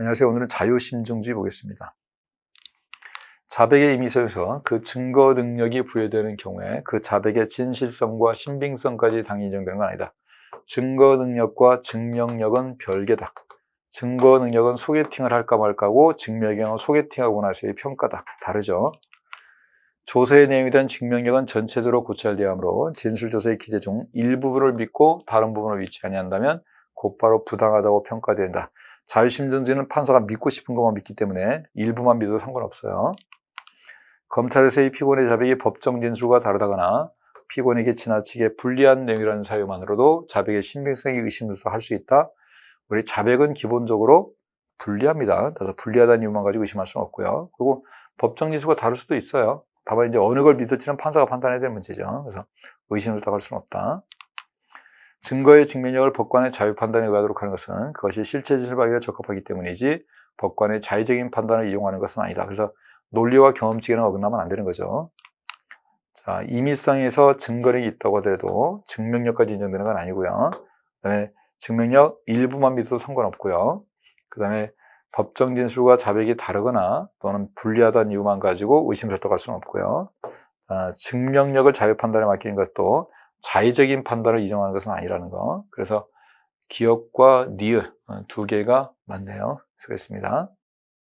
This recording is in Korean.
안녕하세요. 오늘은 자유심증주의 보겠습니다. 자백의 임의서에서 그 증거 능력이 부여되는 경우에 그 자백의 진실성과 신빙성까지 당연히 인정되는 건 아니다. 증거 능력과 증명력은 별개다. 증거 능력은 소개팅을 할까 말까고 증명력은 소개팅하고 나서의 평가다. 다르죠. 조사의 내용이 된 증명력은 전체적으로 고찰되어 하므로 진술조사의 기재 중 일부분을 믿고 다른 부분을 믿지 아니한다면 곧바로 부당하다고 평가된다. 자유심증주의는 판사가 믿고 싶은 것만 믿기 때문에 일부만 믿어도 상관없어요. 검찰에서의 피고인의 자백이 법정 진술과 다르다거나 피고인에게 지나치게 불리한 내용이라는 사유만으로도 자백의 신빙성이 의심돼서 할수 있다. 우리 자백은 기본적으로 불리합니다. 그래서 불리하다는 이유만 가지고 의심할 수는 없고요. 그리고 법정 진술과 다를 수도 있어요. 다만 이제 어느 걸 믿을지는 판사가 판단해야 될 문제죠. 그래서 의심을 따갈 수는 없다. 증거의 증명력을 법관의 자유 판단에 의하도록 하는 것은 그것이 실체 진술 발견에 적합하기 때문이지 법관의 자의적인 판단을 이용하는 것은 아니다. 그래서 논리와 경험치에는 어긋나면 안 되는 거죠. 자, 임의성에서 증거력이 있다고 하더라도 증명력까지 인정되는 건 아니고요. 그다음에 증명력 일부만 믿어도 상관없고요. 그다음에 법정 진술과 자백이 다르거나 또는 불리하다는 이유만 가지고 의심을 설득할 수는 없고요. 아, 증명력을 자유 판단에 맡기는 것도 자의적인 판단을 인정하는 것은 아니라는 거. 그래서 기업과 니을 어, 두 개가 맞네요. 수고했습니다.